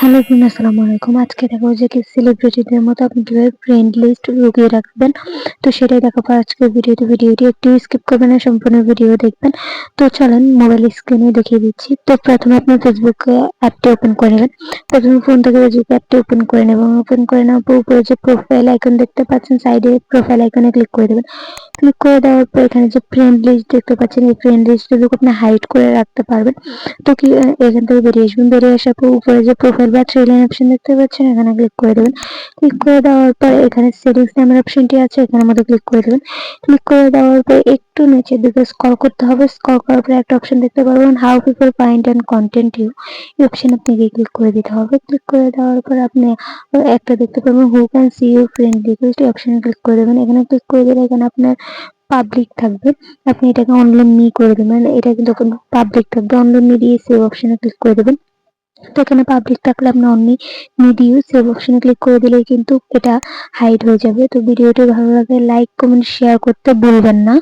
Hello friend আসসালামু আলাইকুম। আজকে দেখাবো যে কি সেলিব্রিটিদের মতো আপনি কীভাবে ফ্রেন্ড লিস্ট লুকিয়ে রাখবেন। তো সেটাই দেখাবো আজকে ভিডিওতে। ভিডিওটি একটু স্কিপ করবেন না, সম্পূর্ণ ভিডিও দেখবেন। তো চলেন মোবাইল স্ক্রিনে দেখিয়ে দিচ্ছি। তো প্রথমে আপনি ফেসবুক অ্যাপটি ওপেন করে নেবেন। প্রথমে ফোন থেকে ফেসবুক অ্যাপটি ওপেন করে নেবেন। ওপেন করে নেওয়ার পর উপরে যে প্রোফাইল আইকন দেখতে পাচ্ছেন সাইডে প্রোফাইল আইকনে ক্লিক করে দেবেন। ক্লিক করে দেওয়ার পর এখানে যে ফ্রেন্ড লিস্ট দেখতে পাচ্ছেন, এই ফ্রেন্ড লিস্টগুলো আপনি হাইড করে রাখতে পারবেন। তো কি, এখান থেকে বেরিয়ে আসবেন। বেরিয়ে আসার পর উপরে যে প্রোফাইল বা থ্রি লাইন অপশন দেখতে পাচ্ছেন, এখানে ক্লিক করে দেবেন। ক্লিক করে দেওয়ার পর এখানে সেটিংস নামের অপশনটি আছে, এখানে মধ্যে ক্লিক করে দেবেন। ক্লিক করে দেওয়ার পর একটু নিচের দিকে স্ক্রল করতে হবে। স্ক্রল করার পর একটা অপশন দেখতে পারবেন how people find and content you এই অপশন আপনাকে ক্লিক করে দিতে হবে। ক্লিক করে দেওয়ার পর আপনি একটা দেখতে পারবেন who can see you friend details এই অপশনে ক্লিক করে দেবেন। এখানে ক্লিক করে দিলে এখানে আপনার পাবলিক থাকবে। আপনি এটাকে অনলাইন মি করে দেবেন। এটা কিন্তু পাবলিক থাকবে। অনলাইন মি দিয়ে সেভ অপশনে ক্লিক করে দেবেন। তো এখানে পাবলিক থাকলে আপনি অনলি ভিডিও সেভ অপশনে ক্লিক করে দিলে কিন্তু এটা হাইড হয়ে যাবে। তো ভিডিওটি ভালো লাগে লাইক কমেন্ট শেয়ার করতে ভুলবেন না।